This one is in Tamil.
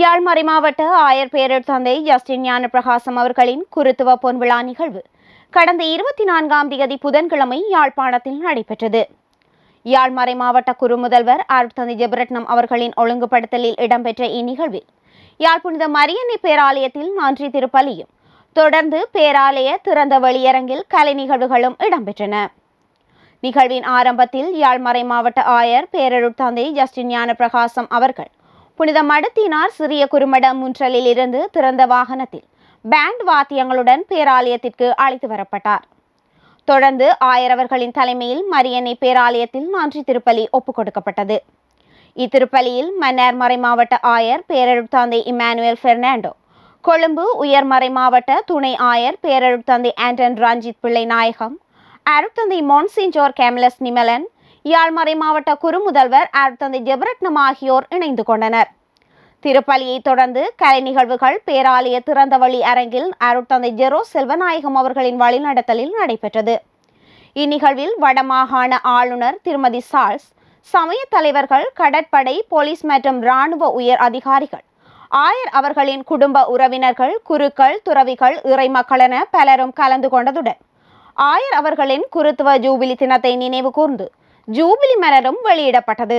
யாழ்மறை மாவட்ட ஆயர் பேரர் தந்தை ஜஸ்டின் ஞானப்பிரகாசம் அவர்களின் குருத்துவ பொன்விழா நிகழ்வு. கடந்த இருபத்தி நான்காம் தேதி புதன்கிழமை யாழ்ப்பாணத்தில் நடைபெற்றது. யாழ்மறை மாவட்ட குரு முதல்வர் அருட்தந்தை ஜெபரட்னம் அவர்களின் ஒழுங்குபடுத்தலில் இடம்பெற்ற இந்நிகழ்வில் யாழ் புனித மரியன்னை பேராலயத்தில் நன்றி திருப்பலியும் தொடர்ந்து பேராலய திறந்த வெளியரங்கில் கலை நிகழ்வுகளும் இடம்பெற்றன. நிகழ்வின் ஆரம்பத்தில் யாழ்மறை மாவட்ட ஆயர் பேரருட் தந்தை ஜஸ்டின் ஞானப்பிரகாசம் அவர்கள் புனித மடத்தினார் சிறிய குறுமடம் முன்றலில் இருந்து திறந்த வாகனத்தில் பேண்ட் வாத்தியங்களுடன் பேராலயத்திற்கு அழைத்து வரப்பட்டார். தொடர்ந்து ஆயரவர்களின் தலைமையில் மரியன்னை பேராலயத்தில் நான்கு திருப்பலி ஒப்புக் கொடுக்கப்பட்டது. இத்திருப்பலியில் மன்னார் மறை மாவட்ட ஆயர் பேரழுத்தாந்தை இமானுவேல் பெர்னாண்டோ கொழும்பு உயர்மறை மாவட்ட துணை ஆயர் பேரருட் ஆண்டன் ரஞ்சித் பிள்ளை நாயகம் அருட்தந்தை மோன்சிஞ்சோர் கேம்லஸ் நிமலன் யாழ்மறை மாவட்ட குறுமுதல்வர் அருத்தந்தை ஜெபரட்னம் ஆகியோர் இணைந்து கொண்டனர். திருப்பலியை தொடர்ந்து கலை நிகழ்வுகள் பேராலய திறந்தவழி அரங்கில் அருட்தந்தை ஜெரோ செல்வநாயகம் அவர்களின் வழிநடத்தலில் நடைபெற்றது. இந்நிகழ்வில் வடமாகாண ஆளுநர் திருமதி சால்ஸ் சமய தலைவர்கள் கடற்படை போலீஸ் மற்றும் இராணுவ உயர் அதிகாரிகள் ஆயர் அவர்களின் குடும்ப உறவினர்கள் குருக்கள் துறவிகள் இறைமக்கள் என பலரும் கலந்து கொண்டதுடன் ஆயர் அவர்களின் குருத்துவ ஜூபிலி தினத்தை நினைவு கூர்ந்து ஜூபிலி மலரும் வெளியிடப்பட்டது.